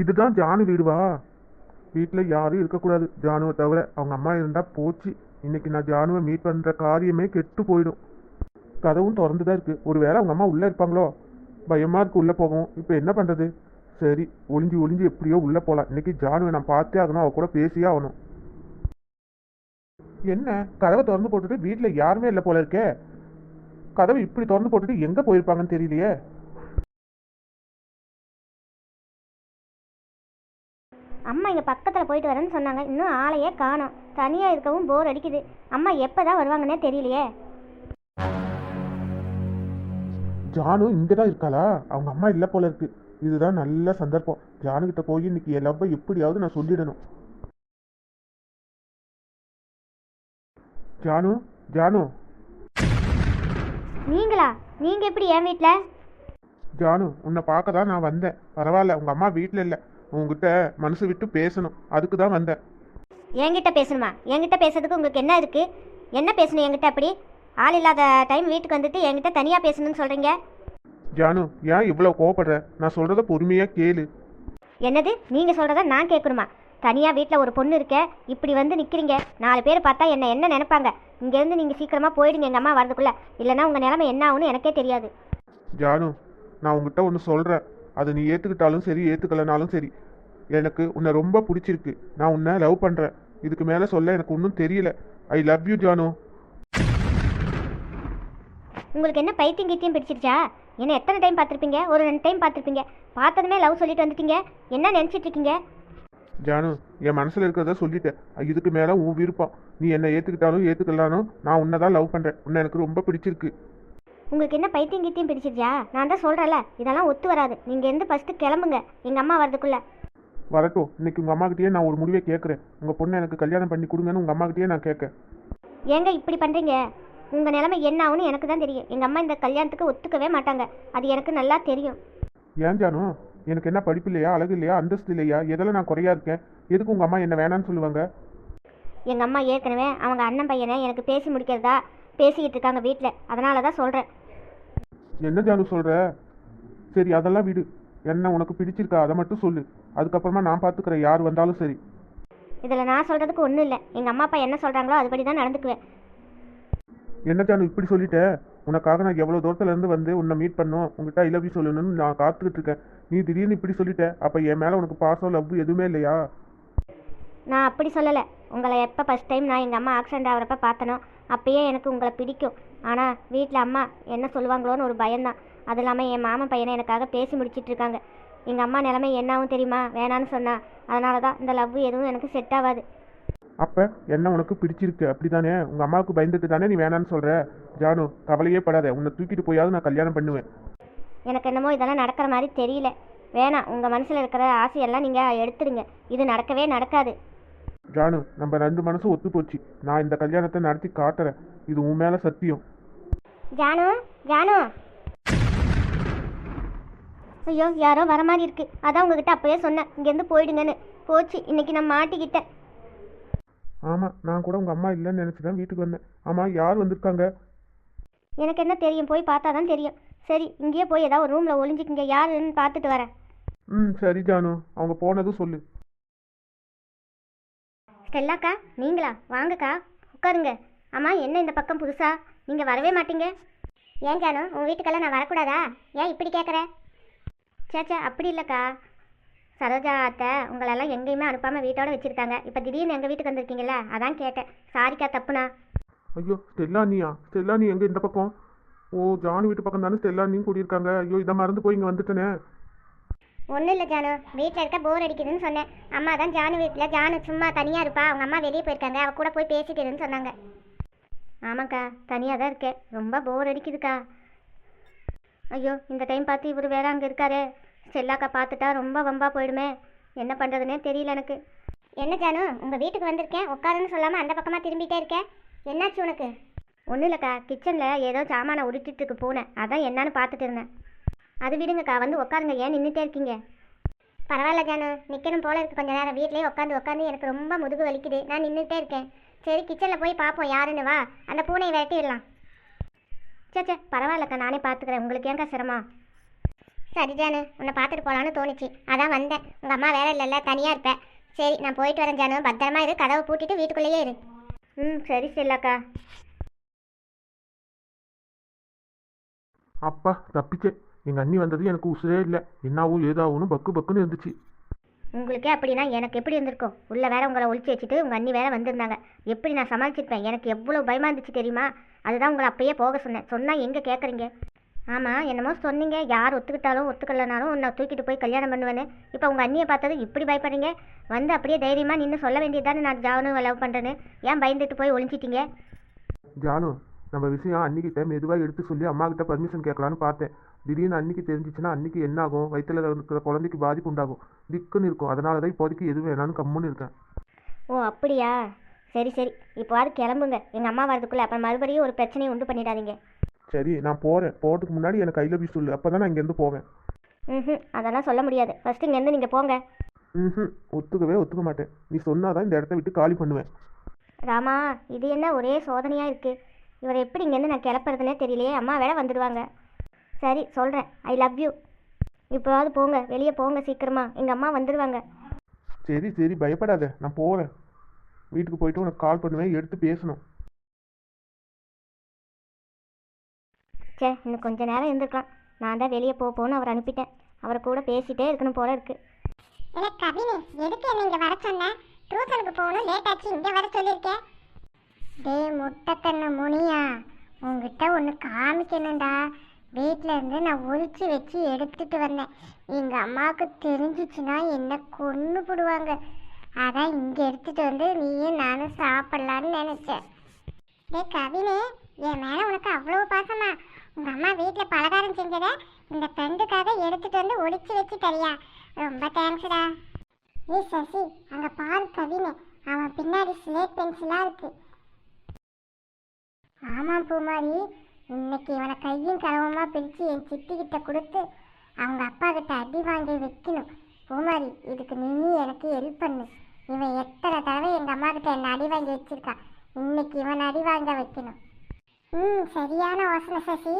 இதுதான் ஜானு வீடுவா. வீட்டில் யாரும் இருக்கக்கூடாது. ஜானுவை தவிர அவங்க அம்மா இருந்தால் போச்சு. இன்னைக்கு நான் ஜானுவை மீட் பண்ணுற காரியமே கெட்டு போயிடும். கதவும் திறந்து தான் இருக்குது ஒருவேளை அவங்க அம்மா உள்ளே இருப்பாங்களோ? பயமாக இருக்குது உள்ளே போகவும். இப்போ என்ன பண்ணுறது சரி ஒளிஞ்சு ஒளிஞ்சு எப்படியோ உள்ளே போகலாம் இன்னைக்கு ஜானுவை நான் பார்த்தே ஆகணும். அவள் கூட பேசியே ஆகணும். என்ன? கதவை திறந்து போட்டுட்டு வீட்டில் யாருமே இல்லை போல இருக்கே. கதவை இப்படி திறந்து போட்டுட்டு எங்கே போயிருப்பாங்கன்னு தெரியலையே. அம்மா இங்கே பக்கத்தில் போயிட்டு வரேன்னு சொன்னாங்க. இன்னும் ஆளையே காணோம். தனியாக இருக்கவும் போர் அடிக்குது. அம்மா எப்போ தான் வருவாங்கன்னே தெரியலையே. ஜானு இங்கே தான் இருக்காளா? அவங்க அம்மா இல்லை போல இருக்கு. இதுதான் நல்ல சந்தர்ப்பம். ஜானு கிட்ட போய் இன்னைக்கு என் லவ்வை எப்படியாவது நான் சொல்லிடணும். ஜானு ஜானு. நீங்களா? நீங்கள் எப்படி என் வீட்டில் ஜானு உன்னை பார்க்க தான் நான் வந்தேன். பரவாயில்ல உங்க அம்மா வீட்டில் இல்லை. உங்ககிட்ட மனசு விட்டு பேசணும். அதுக்கு தான் வந்தேன். என்கிட்ட பேசணுமா? என்கிட்ட பேசுறதுக்கு உங்களுக்கு என்ன இருக்குது என்ன பேசணும் என்கிட்ட அப்படி? ஆள் இல்லாத டைம் வீட்டுக்கு வந்துட்டு என்கிட்ட தனியாக பேசணும்னு சொல்கிறீங்க ஜானு ஏன் இவ்வளோ கோவப்படுற? நான் சொல்றத பொறுமையாக கேளு. என்னது? நீங்கள் சொல்கிறத நான் கேட்கணுமா தனியாக வீட்டில் ஒரு பொண்ணு இருக்க இப்படி வந்து நிற்கிறீங்க நாலு பேர் பார்த்தா என்ன என்ன நினைப்பாங்க? இங்கேருந்து நீங்கள் சீக்கிரமாக போயிடுங்க எங்கள் அம்மா வரதுக்குள்ளே. இல்லைன்னா உங்கள் நிலைமை என்ன ஆகும்னு எனக்கே தெரியாது. ஜானு நான் உங்ககிட்ட ஒன்று சொல்கிறேன் அதை நீ ஏற்றுக்கிட்டாலும் சரி ஏற்றுக்கலனாலும் சரி எனக்கு உன்னை ரொம்ப பிடிச்சிருக்கு. நான் உன்னை லவ் பண்ணுறேன் இதுக்கு மேலே சொல்ல எனக்கு ஒன்றும் தெரியல. I love you Janu. உங்களுக்கு என்ன பைத்தியம் கீத்தியம் பிடிச்சிருச்சா? என்ன எத்தனை டைம் பார்த்துருப்பீங்க? ஒரு ரெண்டு டைம் பார்த்துருப்பீங்க. பார்த்ததுமே லவ் சொல்லிட்டு வந்துட்டீங்க. என்ன நினச்சிட்டு இருக்கீங்க? ஜானு என் மனசில் இருக்கிறத சொல்லிட்டேன். இதுக்கு மேலே உன் விருப்பம். நீ என்னை ஏற்றுக்கிட்டாலும் ஏற்றுக்கலானும் நான் உன்னை தான் லவ் பண்ணுறேன் உன்னை எனக்கு ரொம்ப பிடிச்சிருக்கு. உங்களுக்கு என்ன பைத்தியம் கீத்தியம் பிடிச்சிருச்சா நான் தான் சொல்கிறேன்ல இதெல்லாம் ஒத்து வராது. நீங்கள் இருந்து ஃபஸ்ட்டு கிளம்புங்க. எங்கள் அம்மா வரதுக்குள்ளே வரட்டும் இன்னைக்கு உங்கள் அம்மாக்கிட்டேயே நான் ஒரு முடிவை கேட்குறேன். உங்கள் பொண்ணை எனக்கு கல்யாணம் பண்ணி கொடுங்கன்னு உங்கள் அம்மாக்கிட்டேயே நான் கேட்கேன். ஏங்க இப்படி பண்ணுறீங்க உங்கள் நிலைமை என்ன ஆகும்னு எனக்கு தான் தெரியும். எங்கள் அம்மா இந்த கல்யாணத்துக்கு ஒத்துக்கவே மாட்டாங்க. அது எனக்கு நல்லா தெரியும். ஏன் ஜானு? எனக்கு என்ன படிப்பு இல்லையா அழகு இல்லையா அந்தஸ்து இல்லையா? எதில் நான் குறையா இருக்கேன்? எதுக்கு உங்கள் அம்மா என்ன வேணான்னு சொல்லுவாங்க? எங்கள் அம்மா ஏற்கனவே அவங்க அண்ணன் பையனை எனக்கு பேசி முடிக்கிறதா பேசிக்கிட்டு இருக்காங்க வீட்டில் அதனால தான் சொல்கிறேன் என்ன ஜானு சொல்கிற சரி அதெல்லாம் விடு. என்ன உனக்கு பிடிச்சிருக்கா? அதை மட்டும் சொல்லு. அதுக்கப்புறமா நான் பார்த்துக்கிறேன் யார் வந்தாலும் சரி. இதில் நான் சொல்கிறதுக்கு ஒன்றும் இல்லை. எங்கள் அம்மா அப்பா என்ன சொல்கிறாங்களோ அதுபடி தான் நடந்துக்குவேன். என்ன ஜானு இப்படி சொல்லிட்ட? உனக்காக நான் எவ்வளோ தூரத்துலேருந்து வந்து உன்னை மீட் பண்ணோம். உங்ககிட்ட ஐ லவ் யூ சொல்லணும்னு நான் காத்துக்கிட்டு இருக்கேன். நீ திடீர்னு இப்படி சொல்லிட்ட. அப்போ என் மேலே உனக்கு பாசம் லவ் எதுவுமே இல்லையா? நான் அப்படி சொல்லலை. உங்களை எப்போ ஃபஸ்ட் டைம் நான் எங்கள் அம்மா ஆக்சிடென்ட் ஆகிறப்ப பார்த்தனோ அப்பயே எனக்கு உங்களை பிடிக்கும். ஆனால் வீட்டில் அம்மா என்ன சொல்லுவாங்களோன்னு ஒரு பயம்தான். அது இல்லாமல் என் மாமன் பையனை எனக்காக பேசி முடிச்சிட்டு இருக்காங்க. எங்கள் அம்மா நிலைமை என்னாவும் தெரியுமா? வேணான்னு சொன்னா. அதனால தான் இந்த லவ் எதுவும் எனக்கு செட் ஆகாது அப்போ என்ன உனக்கு பிடிச்சிருக்கு? அப்படிதானே உங்கள் அம்மாவுக்கு பயந்துட்டு தானே நீ வேணான்னு சொல்கிற ஜானு கவலையே படாத. உன்னை தூக்கிட்டு போயாவது நான் கல்யாணம் பண்ணுவேன். எனக்கு என்னமோ இதெல்லாம் நடக்கிற மாதிரி தெரியல. வேணாம் உங்கள் மனசில் இருக்கிற ஆசையெல்லாம் நீங்கள் எடுத்துடுங்க இது நடக்கவே நடக்காது. ஜானு நம்ம ரெண்டு மனசும் ஒத்து போச்சு நான் இந்த கல்யாணத்தை நடத்தி காட்டுறேன். இது உன் மேலே சத்தியம். ஜானு ஜானு. ஐயோ யாரோ வர மாதிரி இருக்கு. அதான் உங்ககிட்ட அப்பவே சொன்னேன். இங்கேருந்து போயிடுங்கன்னு. போச்சு இன்னைக்கு நான் மாட்டிக்கிட்டேன். ஆமாம் நான் கூட உங்கள் அம்மா இல்லைன்னு நினச்சி தான் வீட்டுக்கு வந்தேன். ஆமாம் யார் வந்திருக்காங்க? எனக்கு என்ன தெரியும்? போய் பார்த்தா தான் தெரியும். சரி இங்கேயே போய் ஏதாவது ஒரு ரூமில் ஒளிஞ்சிக்கிங்க. யாருன்னு பார்த்துட்டு வரேன். ம் சரி ஜானு. அவங்க போனதும் சொல்லு. ஸ்டெல்லாக்கா நீங்களா? வாங்கக்கா உட்காருங்க. ஆமாம் என்ன இந்த பக்கம் புதுசா? நீங்கள் வரவே மாட்டீங்க. ஏன் ஜானு உங்கள் வீட்டுக்கெல்லாம் நான் வரக்கூடாதா? ஏன் இப்படி கேட்குற சேச்சா அப்படி இல்லைக்கா. சரோஜா அத்தை உங்களெல்லாம் எங்கேயுமே அனுப்பாமல் வீட்டோட வச்சுருக்காங்க. இப்போ திடீர்னு எங்கள் வீட்டுக்கு வந்திருக்கீங்களா அதான் கேட்டேன். சாரிக்கா தப்புண்ணா. ஐயோ ஸ்டெல்லா நீயா ஸ்டெல்லா நீ எங்கே இந்த பக்கம்? ஓ ஜானு வீட்டு பக்கம் தானே ஸ்டெல்லா நீ கூடியிருக்காங்க. ஐயோ இதை மறந்து போய் இங்கே வந்துட்டேனே. ஒன்றும் இல்லை ஜானு. வீட்டில் இருக்க போர் அடிக்குதுன்னு சொன்னேன். அம்மா தான் ஜானு வீட்டில் ஜானு சும்மா தனியாக இருப்பா. அவங்க அம்மா வெளியே போயிருக்காங்க. அவ கூட போய் பேசிட்டுன்னு சொன்னாங்க. ஆமாக்கா தனியாக தான் இருக்கேன். ரொம்ப போர் அடிக்குதுக்கா. ஐயோ இந்த டைம் பார்த்து இவர் வேற அங்கே இருக்காரு. செல்லாக்கா பார்த்துட்டா ரொம்ப வம்பா போயிடுமே. என்ன பண்ணுறதுனே தெரியல எனக்கு. என்ன ஜானு உங்கள் வீட்டுக்கு வந்திருக்கேன். உட்காருன்னு சொல்லாமல் அந்த பக்கமாக திரும்பிட்டே இருக்கேன் என்னாச்சு உனக்கு? ஒன்றும் இல்லைக்கா கிச்சனில் ஏதோ சாமானை உருட்டிட்டு இருக்கு பூனை அதான் என்னன்னு பார்த்துட்டு இருந்தேன். அது விடுங்கக்கா வந்து உட்காருங்க. ஏன் நின்றுட்டே இருக்கீங்க? பரவாயில்ல ஜானு நிற்கணும் போல இருக்கு. கொஞ்ச நேரம் வீட்லயே உட்காந்து உட்காந்து எனக்கு ரொம்ப முதுகு வலிக்குது. நான் நின்றுட்டே இருக்கேன். சரி கிச்சனில் போய் பார்ப்போம் யாருன்னு வா. அந்த பூனையை விரட்டிடலாம். சே சே பரவாயில்லக்கா நானே பார்த்துக்கிறேன் உங்களுக்கு ஏங்க சிரமம்? சரி ஜானு உன்னை பார்த்துட்டு போகலான்னு தோணுச்சு. அதான் வந்தேன். உங்கள் அம்மா வேலை இல்லைல்ல தனியாக இருப்பேன் சரி நான் போயிட்டு வரேன் ஜானு. பத்திரமா இரு கதவை பூட்டிட்டு வீட்டுக்குள்ளேயே இரு. ம் சரி சரிலக்கா அப்பா தப்பிச்சேன். எங்கள் அண்ணி வந்தது எனக்கு உசுரே இல்லை. என்னாவும் ஏதாவும் பக்கு பக்குன்னு இருந்துச்சு. உங்களுக்கே அப்படின்னா எனக்கு எப்படி இருந்திருக்கும்? உள்ளே வேற உங்களை ஒழிச்சு வச்சுட்டு உங்கள் அண்ணி வேற வந்திருந்தாங்க. எப்படி நான் சமாளிச்சிருப்பேன்? எனக்கு எவ்வளோ பயமாக இருந்துச்சு தெரியுமா? அதுதான் உங்களை அப்பயே போக சொன்னேன். சொன்னால் எங்கே கேட்குறீங்க ஆமாம் என்னமோ சொன்னீங்க. யார் ஒத்துக்கிட்டாலும் ஒத்துக்கலனாலும் உன்னை தூக்கிட்டு போய் கல்யாணம் பண்ணுவேன்னு. இப்போ உங்கள் அண்ணியை பார்த்தது இப்படி பயப்படுறீங்க? வந்து அப்படியே தைரியமாக நின்று சொல்ல வேண்டியதானே நான் ஜானு லவ் பண்ணுறேன்னு ஏன் பயந்துட்டு போய் ஒழிஞ்சிட்டீங்க ஜானு நம்ம விஷயம் அன்னிக்கிட்ட மெதுவாக எடுத்து சொல்லி அம்மா கிட்ட பர்மிஷன் கேட்கலான்னு பார்த்தேன். திடீர்னு அன்னிக்கு தெரிஞ்சிச்சுன்னா அன்னிக்கு என்ன ஆகும் வயிற்றுல இருக்கிற குழந்தைக்கு பாதிப்பு உண்டாகும். திக்குன்னு இருக்கும். அதனால தான் இப்போதைக்கு எதுவும் வேணான்னு கம்முன்னு இருக்கேன். ஓ அப்படியா? சரி சரி. இப்போவாது கிளம்புங்க. எங்கள் அம்மா வரதுக்குள்ளே அப்புறம் மறுபடியும் ஒரு பிரச்சனையை உண்டு பண்ணிடாதீங்க. சரி நான் போகிறேன் போகிறதுக்கு முன்னாடி எனக்கு கையில் போய் சொல்லு. அப்போ தான் நான் இங்கேருந்து போவேன். ம் அதெல்லாம் சொல்ல முடியாது. ஃபஸ்ட்டு இங்கேருந்து நீங்கள் போங்க. ம் ஒத்துக்கவே ஒத்துக்க மாட்டேன். நீ சொன்னாதான் இந்த இடத்த விட்டு காலி பண்ணுவேன். ராமா இது என்ன ஒரே சோதனையாக இருக்குது இவரை எப்படி இங்கேருந்து நான் கிளப்புறதுனே தெரியலையே. அம்மா வேற வந்துடுவாங்க. சரி சொல்கிறேன் ஐ லவ் யூ இப்போவாது போங்க. வெளியே போங்க சீக்கிரமா. எங்கள் அம்மா வந்துடுவாங்க சரி சரி. பயப்படாத. நான் போகிறேன் வீட்டுக்கு போயிட்டு உனக்கு கால் பண்ணுவேன். எடுத்து பேசணும். சே இன்னும் கொஞ்ச நேரம் இருந்திருக்கலாம். நான் தான் வெளியே போ போன்னு அவர் அனுப்பிட்டேன். அவரை கூட பேசிட்டே இருக்கணும் போல இருக்கு. எனக்கு கவினி எதுக்கு என்ன இங்க வர சொன்ன? டியூஷனுக்கு போகணும். லேட் ஆச்சு. இங்க வர சொல்லியிருக்கேன் டேய் முட்டைக்கண்ண முனியா. உங்ககிட்ட ஒன்று காமிக்கணும்டா. வீட்டில் இருந்து நான் ஒழிச்சு வச்சு எடுத்துட்டு வந்தேன். எங்கள் அம்மாவுக்கு தெரிஞ்சிச்சுன்னா என்னை கொன்று போடுவாங்க. அதான் இங்கே எடுத்துட்டு வந்து நீயும் நானும் சாப்பிட்லான்னு நினச்சேன். டே கவினே என் மேலே உனக்கு அவ்வளோ பாசமா? உங்கள் அம்மா வீட்டில் பலகாரம் செஞ்சதை இந்த ஃப்ரெண்டுக்காக எடுத்துட்டு வந்து ஒழிச்சு வச்சு தரியா? ரொம்ப தேங்க்ஸ்டா ஏ சசி அங்கே பாரு கவினை. அவன் பின்னாடி ஸ்லேட் பென்சிலாக இருக்கு. ஆமாம் பூமாரி இன்னைக்கு இவனை கையும் களவுமா பிரித்து என் சித்தி கிட்ட கொடுத்து அவங்க அப்பா கிட்ட அடி வாங்கி வைக்கணும். பூமாரி இதுக்கு நீ எனக்கு ஹெல்ப் பண்ணு. இவன் எத்தனை தடவை எங்கள் அம்மா கிட்ட என்ன அடி வாங்கி வச்சிருக்கான் இன்னைக்கு இவன் அடி வாங்க வைக்கணும். ம் சரியான யோசனை சசி.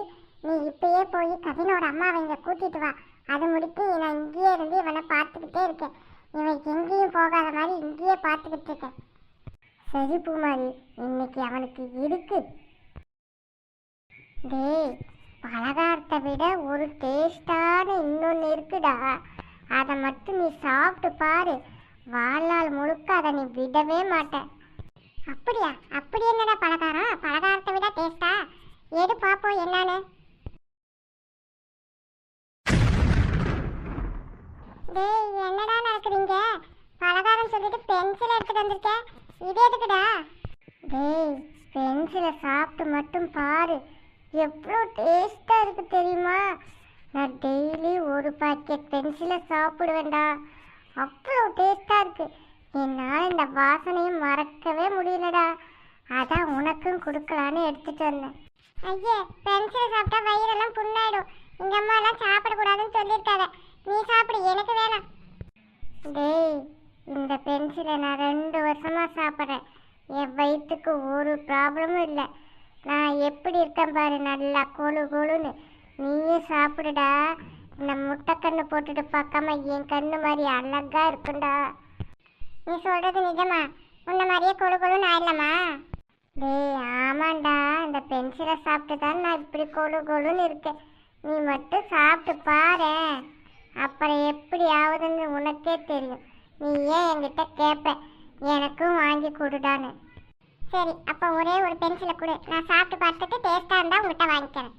நீ இப்பயே போய் கவினோட அம்மா அவங்க கூட்டிட்டு வா. அது முடித்து நான் இங்கேயே இருந்து இவனை பார்த்துக்கிட்டே இருக்கேன். இவன் எங்கேயும் போகாத மாதிரி இங்கேயே பார்த்துக்கிட்டு இருக்கேன். சரி பூமாரி இன்னைக்கு அவனுக்கு இருக்குது டேய் பலகாரத்தை விட ஒரு டேஸ்டான இன்னொன்று இருக்குடா. அதை மட்டும் நீ சாப்பிட்டு பாரு. வாழ்நாள் முழுக்க அதை நீ விடவே மாட்ட. அப்படியா? அப்படி என்னடா பலகாரம்? பலகாரத்தை விட டேஸ்டா எடு பார்ப்போம் என்னன்னு. டேய் என்னடா நடக்குறீங்க? பலகாரம் சொல்லிட்டு பென்சில் எடுத்துட்டு வந்திருக்க? இது எதுக்குடா? டேய் பென்சிலை சாப்பிட்டு மட்டும் பாரு. எவ்வளோ டேஸ்ட்டாக இருக்குது தெரியுமா? நான் டெய்லி ஒரு பாக்கெட் பென்சிலை சாப்பிடுவேன்டா. அவ்வளோ டேஸ்ட்டாக இருக்குது என்னால் இந்த வாசனையும் மறக்கவே முடியலடா. அதான் உனக்கும் கொடுக்கலான்னு எடுத்துகிட்டு வந்தேன். ஐயே பென்சிலை சாப்பிட்டா வயிறெல்லாம் புண்ணாயிடும். எங்கள் அம்மாலாம் சாப்பிடக்கூடாதுன்னு சொல்லியிருக்காங்க. நீ சாப்பிடு எனக்கு வேணாம். டேய் இந்த பென்சிலை நான் ரெண்டு வருஷமாக சாப்பிட்றேன். என் வயிற்றுக்கு ஒரு ப்ராப்ளமும் இல்லை. நான் எப்படி இருக்கேன் பாரு நல்லா கொழு கொழுன்னு. நீயும் சாப்பிடுடா. இந்த முட்டைக்கண்ணு போட்டுட்டு பார்க்காம என் கண்ணு மாதிரி அழகா இருக்குண்டா. நீ சொல்றது நிஜமா? உன்ன மாதிரியே கொழு கொழுன்னு ஆயிடலாமா? டேய் ஆமாண்டா. இந்த பென்சிலை சாப்பிட்டு தான் நான் இப்படி கொழு கொழுன்னு இருக்கேன். நீ மட்டும் சாப்பிட்டு பாரு. அப்புறம் எப்படி ஆகுதுன்னு உனக்கே தெரியும். நீ ஏன் என்கிட்ட கேட்ப எனக்கும் வாங்கி கொடுடான்னு. சரி அப்போ ஒரே ஒரு பென்சிலை கொடு. நான் சாப்பிட்டு பார்த்துட்டு டேஸ்ட்டாக இருந்தால் உங்கள்கிட்ட வாங்கிக்கிறேன்.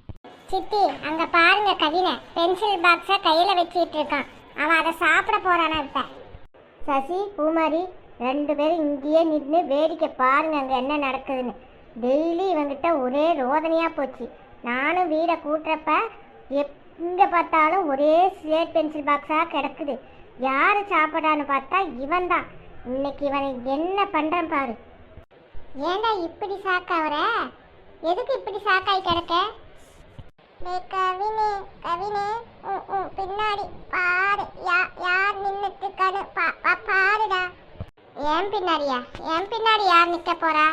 சித்தி அங்கே பாருங்க கவினை. பென்சில் பாக்ஸை கையில் வச்சுட்டு இருக்கான். அவன் அதை சாப்பிட போகிறானா இப்போ சசி பூமாரி ரெண்டு பேரும் இங்கேயே நின்று வேடிக்கை பாருங்க அங்கே என்ன நடக்குதுன்னு. டெய்லி இவங்கிட்ட ஒரே ரோதனையாக போச்சு. நானும் வீடை கூட்டுறப்ப எங்கே பார்த்தாலும் ஒரே ஸ்லேட் பென்சில் பாக்ஸாக கிடக்குது. யார் சாப்பிடான்னு பார்த்தா இவன் தான் இன்னைக்கு இவனை என்ன பண்ணுறேன் பாரு. ஏன்டா இப்படி சாக்காவற? எதுக்கு இப்படி சாக்காய் கிடக்க? டேய் கவினே கவினே பின்னாடி பாரு. யா யார் பா பா- பாருடா. ஏன் பின்னாடியா? ஏன் பின்னாடி யார் நிக்க போறா?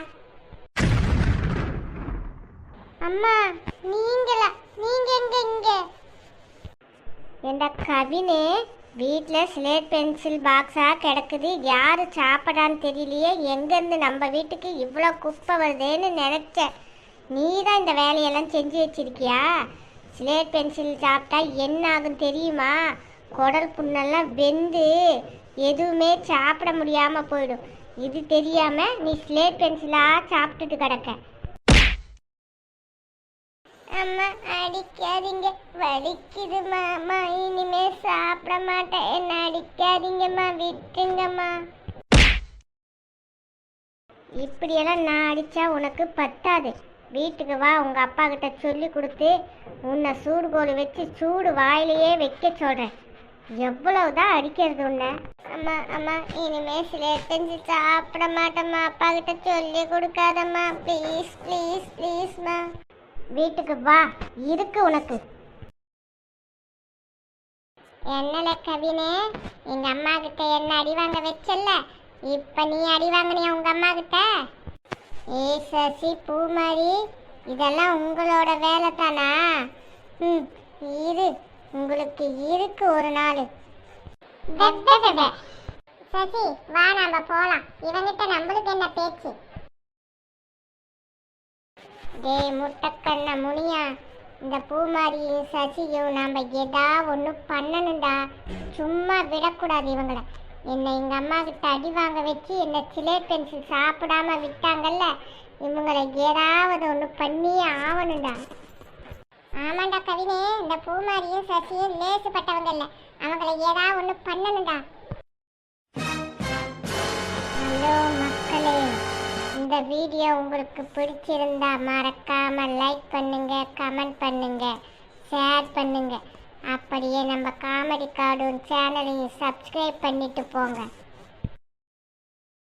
அம்மா நீங்களா? நீங்க எங்க இங்க? இந்த கவினு வீட்டில் ஸ்லேட் பென்சில் பாக்ஸாக கிடக்குது. யார் சாப்பிடான்னு தெரியலையே. எங்கேருந்து நம்ம வீட்டுக்கு இவ்வளோ குப்பை வருதேன்னு நினச்சேன். நீ தான் இந்த வேலையெல்லாம் செஞ்சு வச்சிருக்கியா? ஸ்லேட் பென்சில் சாப்பிட்டா என்ன ஆகும் தெரியுமா? குடல் புண்ணெல்லாம் வெந்து எதுவுமே சாப்பிட முடியாமல் போயிடும். இது தெரியாமல் நீ ஸ்லேட் பென்சிலாக சாப்பிட்டுட்டு கிடக்க. அம்மா அடிக்காதீங்க. வலிக்குது அம்மா இனிமே சாப்பிட மாட்டேன். என்ன அடிக்காதீங்கம்மா விட்டுங்கம்மா இப்படியெல்லாம் நான் அடித்தா உனக்கு பத்தாது. வீட்டுக்கு வா. உங்கள் அப்பா கிட்ட சொல்லி கொடுத்து உன்னை சூடு கோழி வச்சு சூடு வாயிலேயே வைக்க சொல்கிறேன் எவ்வளவுதான் அடிக்கிறது உன்னை. அம்மா அம்மா இனிமே சிலேத்தஞ்சு செஞ்சு சாப்பிட மாட்டேம்மா. அப்பா கிட்ட சொல்லி கொடுக்காதம்மா. ப்ளீஸ் ப்ளீஸ் ப்ளீஸ்மா வீட்டுக்கு வா. இருக்கு உனக்கு. என்னல கவினே எங்க அம்மா கிட்ட என்ன அடி வாங்க வச்சல்ல? இப்ப நீ அடி வாங்கினியா உங்க அம்மா கிட்ட ஏ சசி பூமாரி இதெல்லாம் உங்களோட வேலை தானா? ம் இரு. உங்களுக்கு இருக்கு ஒரு நாள். சசி வா நாம போலாம். இவங்கிட்ட நம்மளுக்கு என்ன பேச்சு? டேய் முட்டக்கண்ண முனியா இந்த பூமாரியும் சசியும் நாம் எதா ஒன்று பண்ணணும்டா. சும்மா விடக்கூடாது இவங்கள. என்னை எங்கள் அம்மா கிட்ட அடி வாங்க வச்சு என்னை சிலை பென்சில் சாப்பிடாம விட்டாங்கல்ல இவங்களை ஏதாவது ஒன்று பண்ணியே ஆகணும்டா. ஆமாண்டா கவினே இந்த பூமாரியும் சசியும் லேசுப்பட்டவங்க இல்லை அவங்களை ஏதாவது ஒன்று பண்ணணும்டா. ஹலோ மக்களே. இந்த வீடியோ உங்களுக்கு பிடிச்சிருந்தா மறக்காம லைக் பண்ணுங்க கமெண்ட் பண்ணுங்க ஷேர் பண்ணுங்க. அப்படியே நம்ம காமெடி கார்டூன் சேனலையும் சப்ஸ்கிரைப் பண்ணிட்டு போங்க.